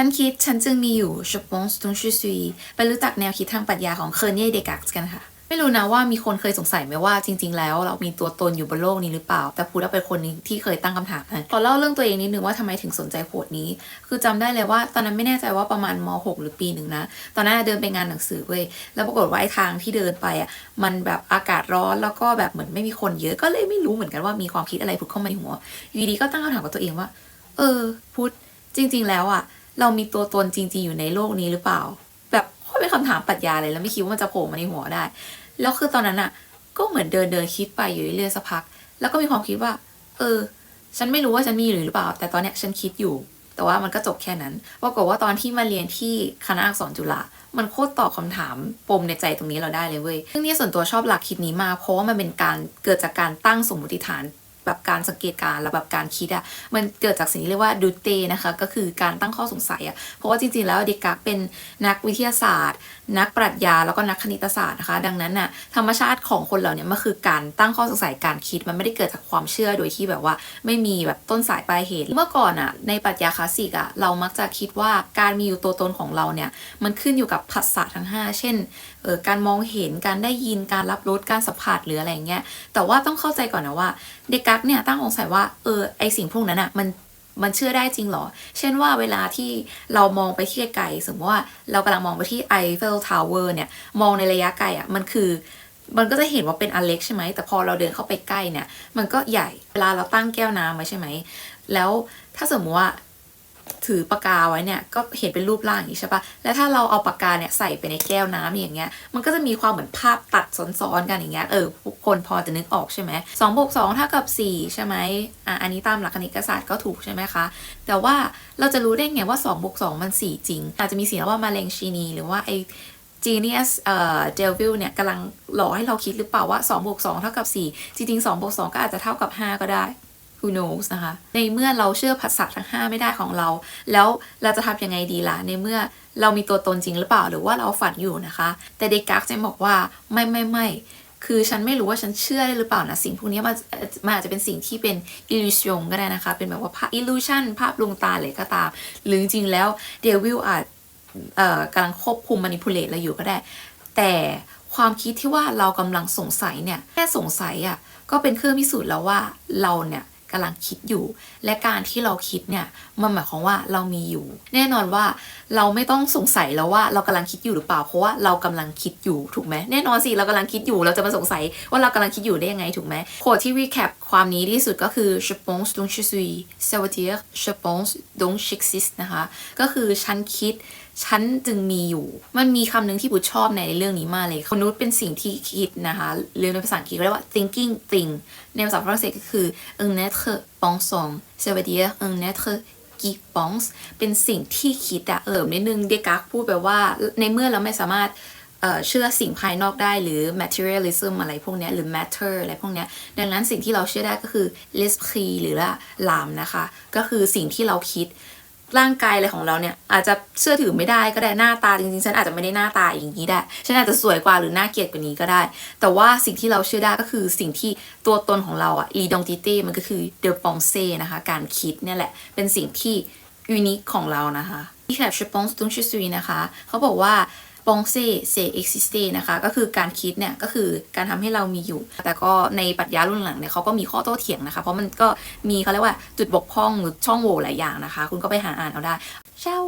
ฉันคิดฉันจึงมีอยู่ je pense donc je suis ไปรู้จักแนวคิดทางปรัชญาของเคอร์เน่เดกักกันค่ะ ไม่รู้นะว่ามีคนเคยสงสัยไหมว่าจริง ๆ แล้วเรามีตัวตนอยู่บนโลกนี้หรือเปล่า แต่พูดว่าเป็นคนนึงที่เคยตั้งคำถามนะขอเล่าเรื่องตัวเองนิดนึงว่าทำไมถึงสนใจโคดนี้ คือจำได้เลยว่าตอนนั้นไม่แน่ใจว่าประมาณม .6 หรือปีหนึ่งนะ ตอนนั้นเดินไปงานหนังสือเว้ยแล้วปรากฏว่าไอ้ทางที่เดินไปอะมันแบบอากาศร้อนแล้วก็แบบเหมือนไม่มีคนเยอะก็เลยไม่รู้เหมือนกันว่ามีความคิดอะไรผุดเข้ามาในหัวอยู่ดีก็ตั้งคำถามกับตัวเองว่า เออพุทธจริง ๆ แล้วอะ เรามีตัวตนจริง ๆ อยู่ในโลกนี้หรือเปล่า แบบโคตรเป็นคำถามปรัชญาเลยแล้วไม่คิดว่ามันจะโผล่มาในหัวได้ แล้วคือตอนนั้นอะก็เหมือนเดินเดินคิดไปอยู่เรื่อยๆสักพัก แล้วก็มีความคิดว่า เออ ฉันไม่รู้ว่าฉันมีอยู่หรือเปล่า แต่ตอนเนี้ยฉันคิดอยู่ แต่ว่ามันก็จบแค่นั้นปรากฏว่าตอนที่มาเรียนที่คณะอักษรจุฬามันโคตรตอบคำถามปมในใจตรงนี้เราได้เลยเว้ยซึ่งนี่ส่วนตัวชอบหลักคิดนี้มากเพราะว่ามันเป็นการเกิดจากการตั้งสมมติฐาน แบบการสังเกตการและแบบการคิดอะมันเกิดจากสิ่งที่เรียกว่าดูเตนะคะก็คือการตั้งข้อสงสัยอะเพราะว่าจริงๆแล้วเดกักเป็นนักวิทยาศาสตร์ นักปรัชญาแล้วก็นักคณิตศาสตร์นะคะ ดังนั้นน่ะธรรมชาติของคนเราเนี่ยมันคือการตั้งข้อสงสัยการคิดมันไม่ได้เกิดจากความเชื่อโดยที่แบบว่า ไม่มีแบบต้นสายปลายเหตุเมื่อก่อนอะในปรัชญาคลาสสิกอะเรามักจะคิดว่าการมีอยู่ตัวตนของเราเนี่ยมันขึ้นอยู่กับผัสสะทั้ง 5 เช่นเออการมองเห็นการได้ยินการรับรู้การสัมผัสหรืออะไรเงี้ยแต่ว่าต้องเข้าใจก่อนนะว่าเดกักเนี่ยตั้งสงสัยว่าเออไอสิ่งพวกนั้นอะมันมันเชื่อได้จริงเหรอ เช่นว่าเวลาที่เรามองไปที่ไกลๆสมมติว่าเรากำลังมองไปที่ไอเฟลทาวเวอร์เนี่ย มองในระยะไกลอะ่ะ มันคือ มันก็จะเห็นว่าเป็นอันเล็กใช่ไหม แต่พอเราเดินเข้าไปใกล้เนี่ย มันก็ใหญ่ เวลาเราตั้งแก้วน้ำไว้ใช่ไหม แล้วถ้าสมมติว่า ถือปากกาไว้เนี่ยก็เห็นเป็นรูปร่างอย่างนี้ใช่ปะแล้วถ้าเราเอาปากกาเนี่ยใส่ไปในแก้วน้ำอย่างเงี้ย มันก็จะมีความเหมือนภาพตัดซ้อนๆกันอย่างเงี้ย เออทุกคนพอจะนึกออกใช่ไหมสองบวกสองเท่ากับสี่ใช่ไหมอะอันนี้ตามหลักคณิตศาสตร์ก็ถูกใช่ไหมคะ แต่ว่าเราจะรู้ได้ไงว่า2บวก2มัน 4 จริง อาจจะมีเสียงว่ามาเลงชีนี หรือว่าไอ genius เอ่อ devil เนี่ยกำลังหลอกให้เราคิดหรือเปล่าว่า2บวก2เท่ากับ 4 จริงๆ2บวก2ก็อาจจะเท่ากับ 5 ก็ได้ who knows นะคะ ในเมื่อเราเชื่อภาษาทั้ง 5 ไม่ได้ของเรา แล้วเราจะทำยังไงดีล่ะ ในเมื่อเรามีตัวตนจริงหรือเปล่า หรือว่าเราฝันอยู่นะคะ แต่เดกักจะบอกว่าไม่ไม่ไม่คือฉันไม่รู้ว่าฉันเชื่อได้หรือเปล่านะ สิ่งพวกนี้มันมันอาจจะเป็นสิ่งที่เป็น illusion ก็ได้นะคะ เป็นแบบว่าภาพ illusion ภาพลวงตาเลยก็ตาม หรือจริงแล้ว devil อาจกำลังควบคุม manipulate เราอยู่ก็ได้ แต่ความคิดที่ว่าเรากำลังสงสัยเนี่ยแค่สงสัยอะ่ะก็เป็นเครื่องพิสูจน์แล้วว่าเราเนี่ย กำลังคิดอยู่ และการที่เราคิดเนี่ยมันหมายความว่าเรามีอยู่ แน่นอนว่าเราไม่ต้องสงสัยแล้วว่าเรากำลังคิดอยู่หรือเปล่า เพราะว่าเรากำลังคิดอยู่ถูกไหมแน่นอนสิเรากำลังคิดอยู่เราจะมาสงสัยว่าเรากำลังคิดอยู่ได้ยังไงถูกไหมโคดที่ recap ความนี้ที่สุดก็คือ je pense donc je suis ça veut dire je pense donc j'existe นะคะก็คือฉันคิดฉันจึงมีอยู่ มันมีคำหนึ่งที่บุชอบในเรื่องนี้มากเลยมนุษย์เป็นสิ่งที่คิดนะคะ เรียกในภาษาอังกฤษเรียกว่า thinking thing ในภาษาฝรั่งเศสก็คือ un être pensant ça veut dire un être qui pense เป็นสิ่งที่คิดอะเอิบนิดนึงเดกักพูดไปว่า ในเมื่อเราไม่สามารถเชื่อสิ่งภายนอกได้หรือ materialism อะไรพวกนี้หรือ matter อะไรพวกนี้ดังนั้นสิ่งที่เราเชื่อได้ก็คือ l'esprit หรือว่าลามนะคะ ก็คือสิ่งที่เราคิด ร่างกายอะไรของเราเนี่ยอาจจะเชื่อถือไม่ได้ก็ได้หน้าตาจริงๆฉันอาจจะไม่ได้หน้าตาอย่างนี้ได้ฉันอาจจะสวยกว่าหรือน่าเกลียดกว่านี้ก็ได้ แต่ว่าสิ่งที่เราเชื่อได้ก็คือสิ่งที่ตัวตนของเราอะ identity มันก็คือเดอ pensée นะคะการคิดเนี่ยแหละเป็นสิ่งที่ยูนิคของเรานะคะที่แคป je pense donc je suis นะคะเขาบอกว่า ปองเซเซเอ็กซิสเตนะคะ ก็คือการคิดเนี่ย ก็คือการทำให้เรามีอยู่ แต่ก็ในปรัชญารุ่นหลังเนี่ยเขาก็มีข้อโต้เถียงนะคะ เพราะมันก็มีเขาเรียกว่าจุดบกพร่องหรือช่องโหว่หลายอย่างนะคะ คุณก็ไปหาอ่านเอาได้เช้า